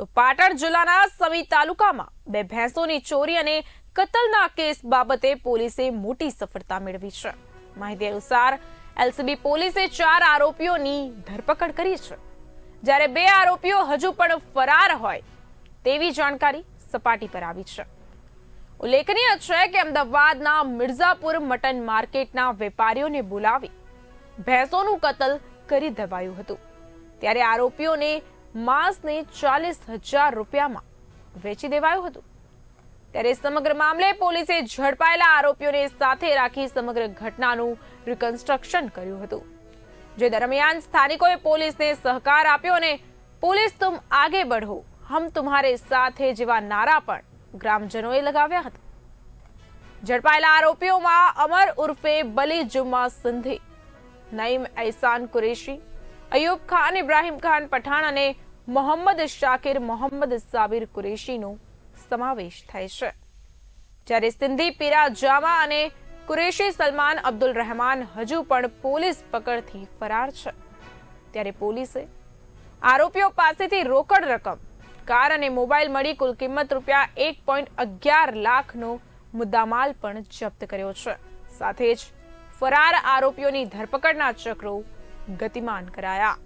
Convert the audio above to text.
તો પાટણ જિલ્લાના સમી તાલુકામાં બે ભેંસોની ચોરી અને કતલના કેસ બાબતે પોલીસે મોટી સફળતા મેળવી છે. માહિતી અનુસાર, એલસીબી પોલીસે ચાર આરોપીઓની ધરપકડ કરી છે. જ્યારે બે આરોપીઓ હજુ પણ ફરાર હોય તેવી જાણકારી સપાટી પર આવી છે. ઉલ્લેખનીય છે કે અમદાવાદના મિર્ઝાપુર મટન માર્કેટના વેપારીઓને બોલાવી ભેંસોનું કતલ કરી દેવાયું હતું. ત્યારે આરોપીઓને માંસને ચાલીસ હજાર રૂપિયામાં વેચી દેવાયું હતું. ત્યારે સમગ્ર મામલે પોલીસે ઝડપાયેલા આરોપીઓને સાથે રાખી સમગ્ર ઘટનાનું રિકન્સ્ટ્રક્શન કર્યું હતું. જે દરમિયાન સ્થાનિકોએ પોલીસને સહકાર આપ્યો અને પોલીસ, તુમ આગે બઢો. હમ તુમ્હારે સાથે જેવા નારા પણ ગ્રામજનોએ લગાવ્યા હતા. ઝડપાયેલા આરોપીઓમાં અમર ઉર્ફે બલી જુમ્મા સિંધી, નઈમ એહસાન કુરેશી અયુબ ખાન, ઇબ્રાહીમ ખાન પઠાણ અને મોહમ્મદ શાકિર, મોહમ્મદ સાબિર કુરેશીનો સમાવેશ થાય છે. જ્યારે સિંધી પીરા જામા અને કુરેશી સલમાન અબ્દુલ રહેમાન હજુ પણ પોલીસ પકડથી ફરાર છે. ત્યારે પોલીસે આરોપીઓ પાસેથી રોકડ રકમ, કાર અને મોબાઈલ મળી કુલ કિંમત રૂપિયા એક પોઈન્ટ અગિયાર લાખનો મુદ્દામાલ પણ જપ્ત કર્યો છે. સાથે જ ફરાર આરોપીઓની ધરપકડના ચક્રો ગતિમાન કરાયા